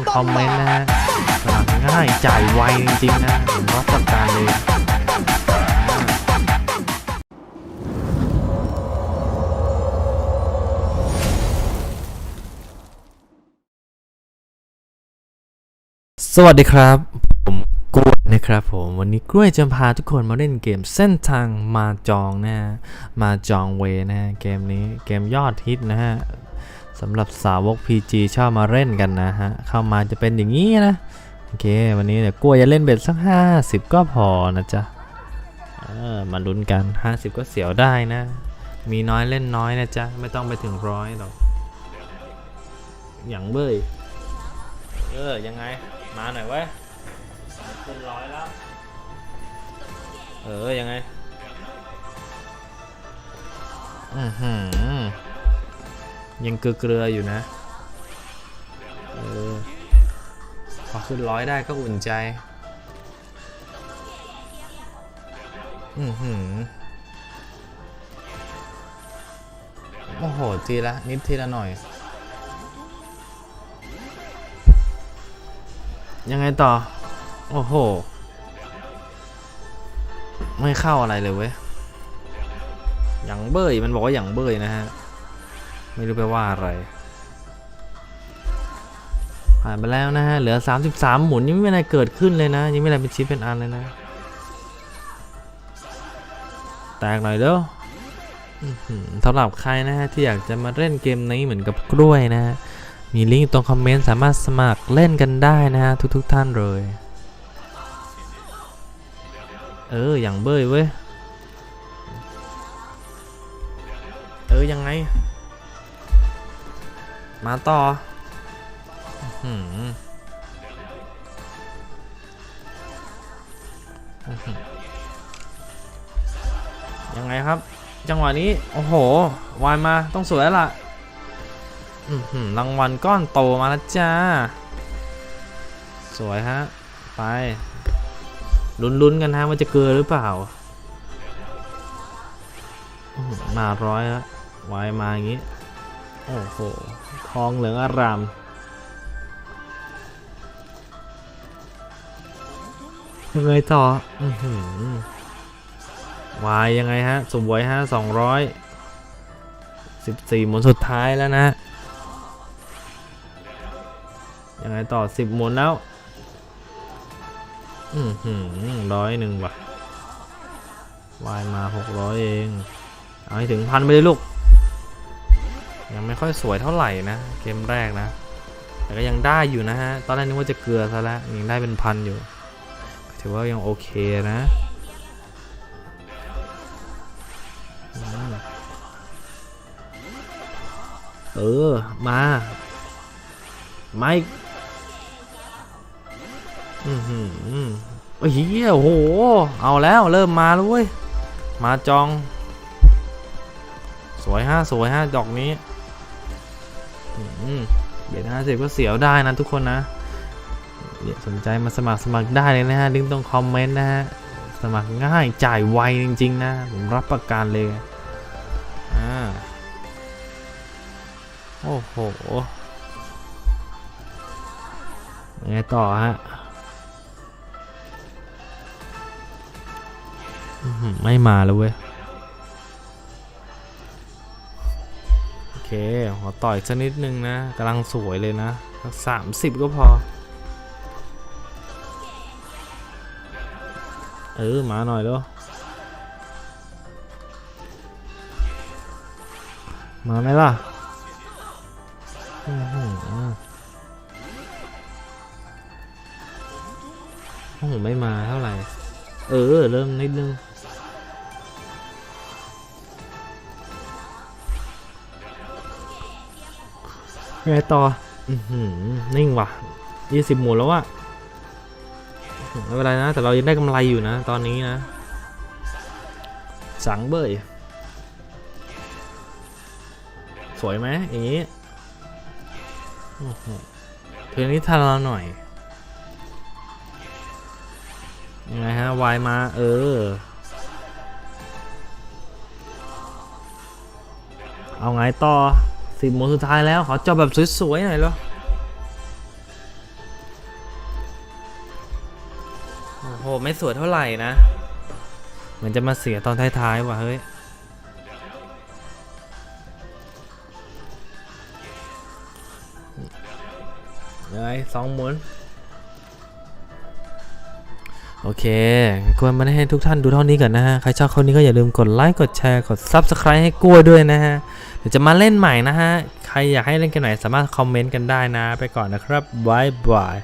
ต้องคอมเมนต์นะฮะง่ายจ่ายไวจริงๆนะผมรับประกันเลยสวัสดีครับ ผมกล้วยนะครับผมวันนี้กล้วยจะพาทุกคนมาเล่นเกมเส้นทางมาจองนะฮะมาจองเวนะฮะเกมนี้เกมยอดฮิตนะฮะ สำหรับสาวก PG ชอบมาเล่นกันนะฮะ เข้ามาจะเป็นอย่างนี้นะ โอเค วันนี้เนี่ยกล้วจะเล่นเบ็ดสัก 50 ก็พอนะจ๊ะเออมาลุ้นกัน 50 ก็เสียวได้นะ มีน้อยเล่นน้อยนะจ๊ะ ไม่ต้องไปถึงร้อยหรอก อย่างเบ้ย เออ ยังไง มาหน่อยเว้ยเป็นร้อยแล้ว เออ ยังไง อือหือ ยังเกลือๆอยู่นะเออพอขึ้นร้อยได้ก็อุ่นใจ อือหือโอ้โห ทีละ นิดทีละหน่อย ยังไงต่อ โอ้โห ไม่เข้าอะไรเลยเว้ย อย่างเบยมันบอกว่าอย่างเบยนะฮะ ไม่รู้ไปว่าอะไร ผ่านไปแล้วนะฮะ เหลือ 33 หมุนยังไม่มีอะไรเกิดขึ้นเลยนะ ยังไม่มีอะไรเป็นชิ้นเป็นอันเลยนะ แตกหน่อยเด้ออื้อหือสำหรับใครนะฮะ ที่อยากจะมาเล่นเกมนี้เหมือนกับกล้วยนะฮะ มีลิงก์อยู่ตรงคอมเมนต์สามารถสมัครเล่นกันได้นะฮะ ทุกๆทท่านเลย เออ อย่างเบยเว้ย เออ ยังไง มาต่ออื้อหืออื้อหือยังไงครับ จังหวะนี้ โอ้โห วายมาต้องสวยแล้วล่ะหือรางวัลก้อนโตมาแล้วจ้า สวยฮะ ไปลุ้นๆกันฮะว่าจะเกลือหรือเปล่า มาร้อยแล้ววายมาอย่างงี้ โอ้โห ทองเหลืองอาราม ยังไงต่ออวายยังไงฮะ สมวยฮะสองร้อยสิบสี่หมุนสุดท้ายแล้วนะ ยังไงต่อสิบหมุนแล้ว อือหือร้อยหนึ่งว่ะวายมาหกร้อยเอง เอาให้ถึงพันไปเลยลูก ยังไม่ค่อยสวยเท่าไหร่นะ เกมแรกนะ แต่ก็ยังได้อยู่นะฮะ ตอนแรกนึกว่าจะเกลือซะแล้วยังได้เป็นพันอยู่ ถือว่ายังโอเคนะเออ มาไม่อือหือโอ้ยเหี้ยโอ้โห เอาแล้วเริ่มมาแล้วเว้ย มาจอง สวยฮะ สวยฮะ ดอกนี้ เบ็ดห้าสิบก็เสียวได้นะทุกคนนะเดี๋ยวสนใจมาสมัครสมัครได้เลยนะฮะลิงก์ตรงคอมเมนต์นะฮะสมัครง่ายจ่ายไวจริง ๆ นะ ผมรับประกันเลยอ่าโอ้โหไงต่อฮะไม่มาแล้วเว้ย เคขอต่ออีกสักนิดนึงนะกำลังสวยเลยนะสักสามสิบก็พอ เออ มาหน่อยแล้วมาไหมล่ะห้อหือโอ้โหไม่มาเท่าไหร่ เออ เริ่มนิดนึง ไงต่ออือหือนิ่งว่ะยี่สิบหมุนแล้วอะไม่เป็นไรนะ แต่เรายังได้กำไรอยู่นะ ตอนนี้นะ สังเบยสวยไหมอย่างนี้เพลงนี้ทันเราหน่อยยังไงฮะวายมา เออ เอาไงต่อ สิบโมงสุดท้ายแล้ว ขอจบแบบสวยๆหน่อยเหรอโอ้โห ไม่สวยเท่าไหร่นะ เหมือนจะมาเสียตอนท้ายๆว่ะเฮ้ยเลยสองหมุน โอเคกวนมาให้ทุกท่านดูเท่านี้ก่อนนะฮะ ใครชอบคนนี้ก็อย่าลืมกดไลค์ กดแชร์ กด Subscribe ให้กล้วยด้วยนะฮะ เดี๋ยวจะมาเล่นใหม่นะฮะ ใครอยากให้เล่นกันไหนสามารถคอมเมนต์กันได้นะ ไปก่อนนะครับบายบาย